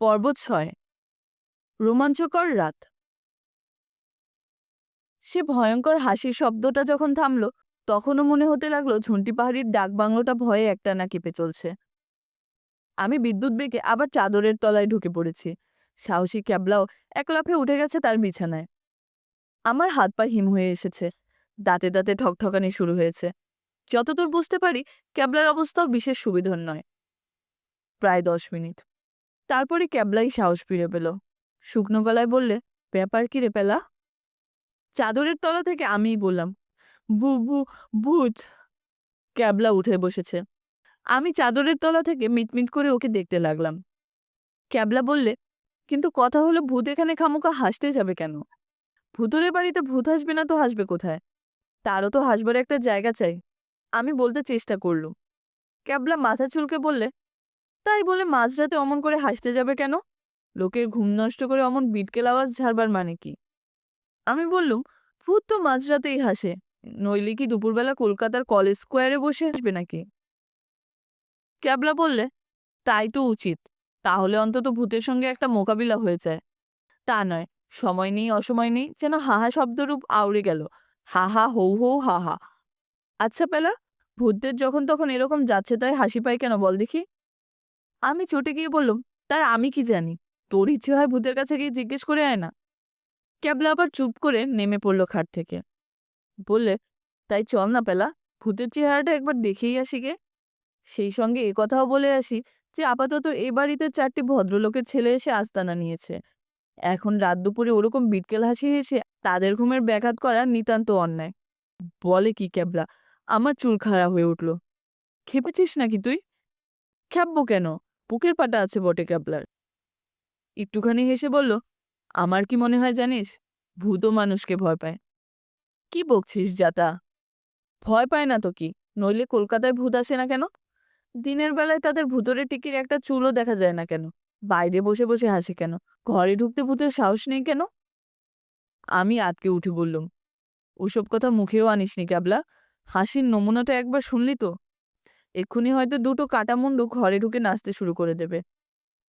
পর্ব ছয়। রোমাঞ্চকর রাত। সে ভয়ঙ্কর হাসির শব্দটা যখন থামলো, তখনও মনে হতে লাগল ঝুন্টি পাহাড়ির ডাক বাংলোটা ভয়ে একটানা কেঁপে চলছে। আমি বিদ্যুৎ বেগে আবার চাদরের তলায় ঢুকে পড়েছি। সাহসী ক্যাবলাও এক লাফে উঠে গেছে তার বিছানায়। আমার হাত পা হিম হয়ে এসেছে। দাঁতে দাঁতে ঠকঠকানি শুরু হয়েছে। যতদূর বুঝতে পারি, ক্যাবলার অবস্থাও বিশেষ সুবিধর নয়। প্রায় দশ মিনিট। তারপরে ক্যাবলাই সাহস ফিরে পেল? শুকনো গলায় বললে, ব্যাপার কি রে পেলা? চাদরের তলা থেকে আমিই বললাম বু বু ভূত। ক্যাবলা উঠে বসেছে। আমি চাদরের তলা থেকে মিটমিট করে ওকে দেখতে লাগলাম। ক্যাবলা বললে, কিন্তু কথা হলো ভূত এখানে খামোকা হাসতে যাবে কেন? ভূতরের বাড়িতে ভূত হাসবে না তো হাসবে কোথায়? তারও তো হাসবার একটা জায়গা চাই। আমি বলতে চেষ্টা করলুম। ক্যাবলা মাথা চুলকে বললে তাই বলে মাঝরাতে অমন করে হাসতে যাবে কেন? লোকের ঘুম নষ্ট করে অমন বিটকেল আওয়াজ ঝাড়বার মানে কি? আমি বললুম, ভূত তো মাঝরাতেই হাসে। নইলে কি দুপুরবেলা কলকাতার কলেজ স্কোয়ারে বসে আসবে নাকি? ক্যাবলা বললে, তাই তো উচিত। তাহলে অন্তত ভূতের সঙ্গে একটা মোকাবিলা হয়ে যায়। তা নয়, সময় নেই, অসময় নেই, যেন হাহা শব্দরূপ আউড়ে গেল। হাহা হৌ হৌ হাহা। আচ্ছা পেলা, ভূতদের যখন তখন এরকম যাচ্ছে তাই হাসি পায় কেন বল দেখি? আমি চটে গিয়ে বললুম, তার আমি কি জানি? তোর ইচ্ছে হয় ভূতের কাছে গিয়ে জিজ্ঞেস করে আয় না? ক্যাবলা আবার চুপ করে নেমে পড়ল খাট থেকে। বললে, তাই চল না পেলা, ভূতের চেহারাটা একবার দেখেই আসি গে। সেই সঙ্গে এ কথাও বলে আসি যে, আপাতত এ বাড়িতে চারটি ভদ্রলোকের ছেলে এসে আস্তানা নিয়েছে। এখন রাত দুপুরে ওরকম বিটকেল হাসি হেসে তাদের ঘুমের ব্যাঘাত করা নিতান্ত অন্যায়। বলে কি ক্যাবলা, আমার চুল খাড়া হয়ে উঠল। খেপেছিস নাকি তুই? খ্যাপবো কেন? বুকের পাটা আছে বটে ক্যাবলার। একটুখানি হেসে বলল, আমার কি মনে হয় জানিস ভূতও মানুষকে ভয় পায়। কি বকছিস যাতা ভয় পায় না তো কি? নইলে কলকাতায় ভূত আসে না কেন? দিনের বেলায় তাদের ভূতরে টিকির একটা চুলও দেখা যায় না কেন? বাইরে বসে বসে হাসে কেন? ঘরে ঢুকতে ভূতের সাহস নেই কেন? আমি আতকে উঠে বললুম, ওসব কথা মুখেও আনিসনি ক্যাবলা। হাসির নমুনাটা একবার শুনলি তো? এক্ষুনি হয়তো দুটো কাটামুন্ডু ঘরে ঢুকে নাচতে শুরু করে দেবে।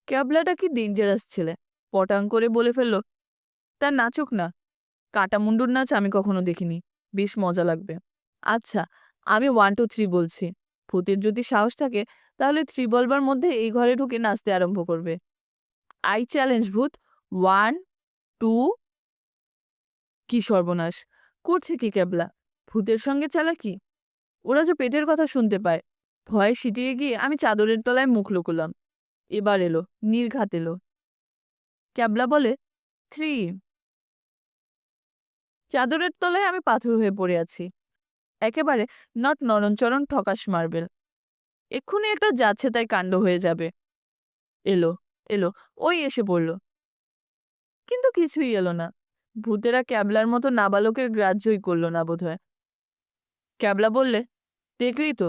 ক্যাবলাটা কি ডেঞ্জারাস ছেলে? পটাং করে বলে ফেলল তার নাচুক না। কাটামুন্ডুর নাচ আমি কখনো দেখিনি। বেশ মজা লাগবে। আচ্ছা আমি ওয়ান টু থ্রি বলছি। ভূতের যদি সাহস থাকে, তাহলে থ্রি বলবার মধ্যে এই ঘরে ঢুকে নাচতে আরম্ভ করবে। আই চ্যালেঞ্জ ভূত। ওয়ান টু কি সর্বনাশ। করছে কি ক্যাবলা? ভূতের সঙ্গে চালা চালাকি ওরা যে পেটের কথা শুনতে পায়। ভয়ে সিটিয়ে গিয়ে আমি চাদরের তলায় মুখ লুকুলাম। এবার এলো, নির্ঘাত এলো। ক্যাবলা বলে, থ্রি। চাদরের তলায় আমি পাথর হয়ে পড়ে আছি। একেবারে নট নরণচরণ ঠকাস মার্বেল। এক্ষুনি একটা যাচ্ছে তাই কাণ্ড হয়ে যাবে। এলো এলো, ওই এসে পড়ল। কিন্তু কিছুই এলো না। ভূতেরা ক্যাবলার মতো নাবালকের গ্রাহ্যই করল না বোধহয়। ক্যাবলা বললে, দেখলি তো?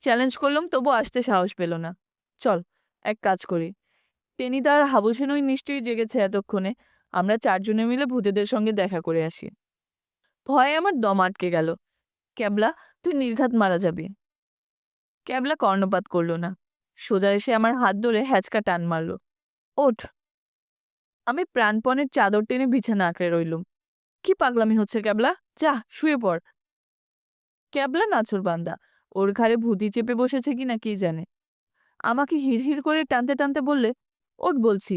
চ্যালেঞ্জ করলাম তবু আসতে সাহস পেল না। চল, এক কাজ করি। টেনিদা আর হাবুসেনই নিশ্চয়ই জেগেছে এতক্ষণে। আমরা চারজনে মিলে ভূতেদের সঙ্গে দেখা করে আসি। ভয়ে আমার দম আটকে গেল। ক্যাবলা, তুই নির্ঘাত মারা যাবি। ক্যাবলা কর্ণপাত করল না। সোজা এসে আমার হাত ধরে হ্যাচকা টান মারল। ওঠ। আমি প্রাণপণের চাদর টেনে বিছানা আঁকড়ে রইলুম। কি পাগলামি হচ্ছে ক্যাবলা? যা, শুয়ে পড়। ক্যাবলা নাচুর বান্দা। ওর ঘাড়ে ভূতি চেপে বসেছে কিনা কি জানে। আমাকে হিড়হিড় করে টানতে টানতে বললে ওট বলছি,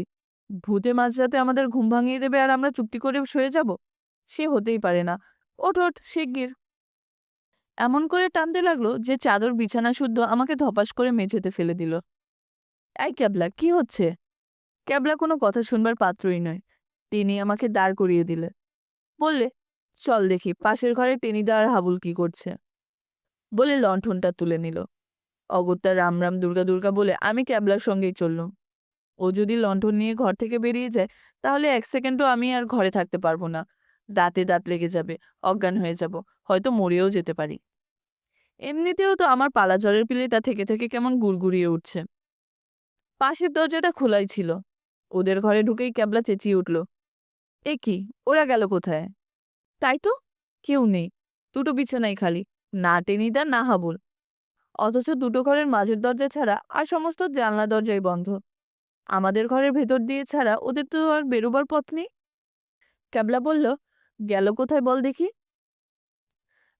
ভূতে মাঝরাতে আমাদের ঘুম ভাঙিয়ে দেবে আর আমরা চুপটি করে শুয়ে যাব? সে হতেই পারে না। ওঠ ওঠ, শিগগির। এমন করে টানতে লাগল যে চাদর বিছানা শুদ্ধ আমাকে ধপাস করে মেঝেতে ফেলে দিল। এই ক্যাবলা, কি হচ্ছে? ক্যাবলা কোনো কথা শুনবার পাত্রই নয়। তিনি আমাকে দাঁড় করিয়ে দিলে। বললে, চল দেখি, পাশের ঘরে টেনিদা আর হাবুল কি করছে? বলে লণ্ঠনটা তুলে নিল। অগত্যা রাম রাম দুর্গা দুর্গা বলে, আমি ক্যাবলার সঙ্গেই চললুম। ও যদি লণ্ঠন নিয়ে ঘর থেকে বেরিয়ে যায়, তাহলে এক সেকেন্ডও আমি আর ঘরে থাকতে পারব না। দাঁতে দাঁত লেগে যাবে, অজ্ঞান হয়ে যাব, হয়তো মরেও যেতে পারি। এমনিতেও তো আমার পালা জলের পিলেটা থেকে থেকে কেমন গুড়গুড়িয়ে উঠছে। পাশের দরজাটা খোলাই ছিল। ওদের ঘরে ঢুকেই ক্যাবলা চেঁচিয়ে উঠল, এ কি? ওরা গেল কোথায়? তাই তো? কেউ নেই। দুটো বিছানাই খালি। না টেনিদা না হাবুল অথচ দুটো ঘরের মাঝের দরজা ছাড়া আর সমস্ত জানলা দরজাই বন্ধ। আমাদের ঘরের ভেতর দিয়ে ছাড়া ওদের তো আর বেরোবার পথ নেই। ক্যাবলা বলল, গেল কোথায় বল দেখি?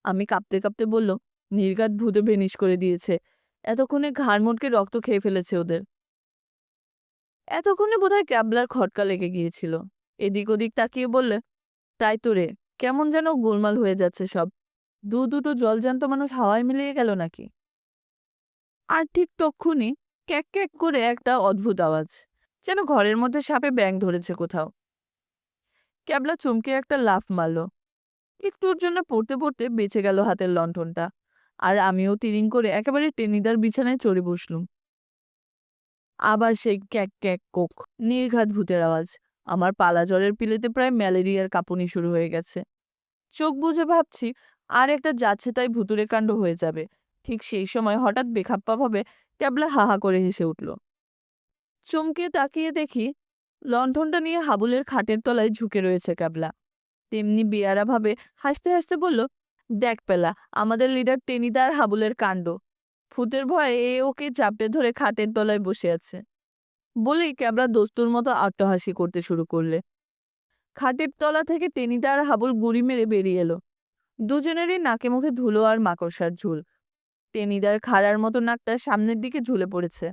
আমি কাঁপতে কাঁপতে বলল, নির্ঘাত ভূতে ভেনিশ করে দিয়েছে। এতক্ষণে ঘাড় মোটকে রক্ত খেয়ে ফেলেছে ওদের। এতক্ষণে বোধহয় ক্যাবলার খটকা লেগে গিয়েছিল। এদিক ওদিক তাকিয়ে বললে, তাই তো রে, কেমন যেন গোলমাল হয়ে যাচ্ছে সব। দু দুটো জলজান্ত মানুষ হাওয়ায় মিলিয়ে গেল নাকি? আর ঠিক তক্ষুনি ক্যাক ক্যাক করে একটা অদ্ভুত আওয়াজ, যেন ঘরের মধ্যে সাপে ব্যাং ধরেছে কোথাও। ক্যাবলা চমকে একটা লাফ মারল। একটুর জন্য পড়তে পড়তে বেঁচে গেল হাতের লণ্ঠনটা, আর আমিও তিরিং করে একেবারে টেনিদার বিছানায় চড়ে বসলুম। আবার সেই ক্যাক ক্যাক কোক, নির্ঘাত ভূতের আওয়াজ, আমার পালা জ্বরের পিলেতে প্রায় ম্যালেরিয়ার কাঁপুনি শুরু হয়ে গেছে। চোখ বুঝে ভাবছি আর একটা যাচ্ছে তাই ভুতুরে কাণ্ড হয়ে যাবে। ঠিক সেই সময় হঠাৎ বেখাপ্পাভাবে ক্যাবলা হাহা করে হেসে উঠল। চমকে তাকিয়ে দেখি লণ্ঠনটা নিয়ে হাবুলের খাটের তলায় ঝুঁকে রয়েছে ক্যাবলা। তেমনি বেয়ারাভাবে হাসতে হাসতে বলল, দেখ পেলা, আমাদের লিডার টেনিদার হাবুলের কাণ্ড। ফুতের ভয়ে এ ওকে চাপড়ে ধরে খাটের তলায় বসে আছে। বলেই ক্যাবলা দস্তুর মতো আট্টহাসি করতে শুরু করলে। খাটের তলা থেকে টেনিদার হাবুল গুড়ি মেরে বেরিয়ে এলো। দুজনেরই নাকে মুখে ধুলো আর মাকড়সার ঝুল। টেনিদার খাড়ার মতো নাকটা সামনের দিকে ঝুলে পড়েছে।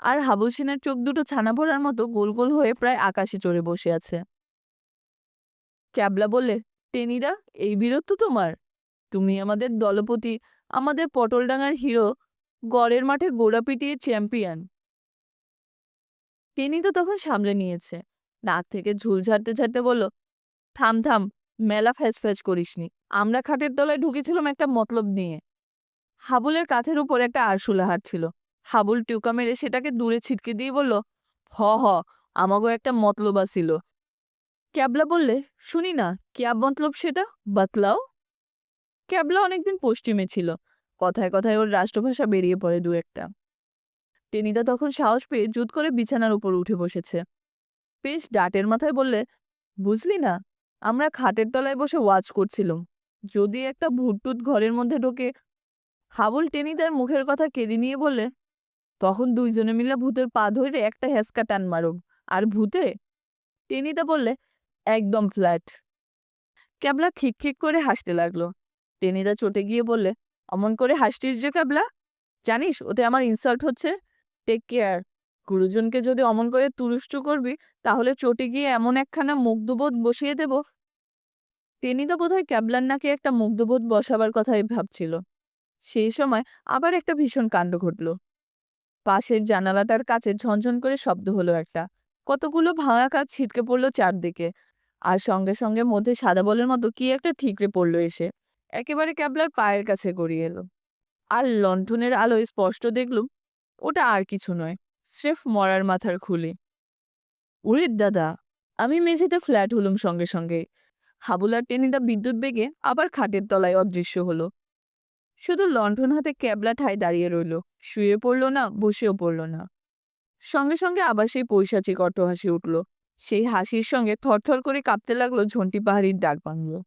আর হাবুল সেনের চোখ দুটো ছানা পড়ার মতো গোল গোল হয়ে প্রায় আকাশে চড়ে বসে আছে। ক্যাবলা বললে, টেনিদা, এই বীরত্ব তোমার। তুমি আমাদের দলপতি, আমাদের পটলডাঙ্গার হিরো, গড়ের মাঠে গোড়া পিটিয়ে চ্যাম্পিয়ন। টেনিদা তখন সামলে নিয়েছে। নাক থেকে ঝুল ঝাড়তে ঝাড়তে বলল, থাম থাম মেলা ফ্যাচ ফ্যাচ করিসনি। আমরা খাটের তলায় ঢুকেছিলাম একটা মতলব নিয়ে। হাবুলের কাঁধের উপর একটা আরশোলা হাট ছিল। হাবুল টিউকা মেরে সেটাকে দূরে ছিটকে দিয়ে বলল, হ হ, আমাগো একটা মতলব আসিল। ক্যাবলা বললে, শুনি না, ক্যাব মতলব সেটা? বাতলাও? ক্যাবলা অনেকদিন পশ্চিমে ছিল। কথায় কথায় ওর রাষ্ট্রভাষা বেরিয়ে পড়ে দু একটা। টেনিদা তখন সাহস পেয়ে জুত করে বিছানার উপর উঠে বসেছে। বেশ ডাটের মাথায় বললে, বুঝলি না আমরা খাটের তলায় বসে ওয়াচ করছিলাম। যদি একটা ভুটটুত ঘরের মধ্যে ঢোকে, হাবুল টেনিদার মুখের কথা কেড়ে নিয়ে বললে, তখন দুইজনে মিলে ভূতের পা ধরে একটা হেসকা টান মারুম। আর ভূতে? টেনিদা বললে, একদম ফ্ল্যাট। ক্যাবলা খিক করে হাসতে লাগল। টেনিদা চটে গিয়ে বললে, অমন করে হাসছিস যে ক্যাবলা? জানিস, ওতে আমার ইনসাল্ট হচ্ছে? টেক কেয়ার গুরুজনকে যদি অমন করে তুরুষ্ট করবি, তাহলে চটে গিয়ে এমন একখানা মুগ্ধবোধ বসিয়ে দেব। টেনিদা বোধহয় ক্যাবলার নাকে একটা মুগ্ধবোধ বসাবার কথাই ভাবছিল। সেই সময় আবার একটা ভীষণ কাণ্ড ঘটল। পাশের জানালাটার কাছে ঝনঝন করে শব্দ হলো একটা। কতগুলো ভাঙা কাজ ছিটকে পড়ল চারদিকে। আর সঙ্গে সঙ্গে মধ্যে সাদা বলের মতো কি একটা ঠিকরে পড়ল এসে। একেবারে ক্যাবলার পায়ের কাছে গড়িয়ে এলো। আর লণ্ঠনের আলোয় স্পষ্ট দেখলুম, ওটা আর কিছু নয়। স্রেফ মরার মাথার খুলি। উরিদ দাদা, আমি মেঝেতে ফ্ল্যাট হলুম সঙ্গে সঙ্গে। হাবুলার টেনিদা বিদ্যুৎ বেগে আবার খাটের তলায় অদৃশ্য হলো। শুধু লণ্ঠন হাতে ক্যাবলা ঠায় দাঁড়িয়ে রইল, শুয়ে পড়ল না, বসেও পড়ল না। সঙ্গে সঙ্গে আবার সেই পৈশাচিক অট্টহাসি উঠল। সেই হাসির সঙ্গে থরথর করে কাঁপতে লাগল ঝন্টি পাহাড়ির ডাক বাংলো।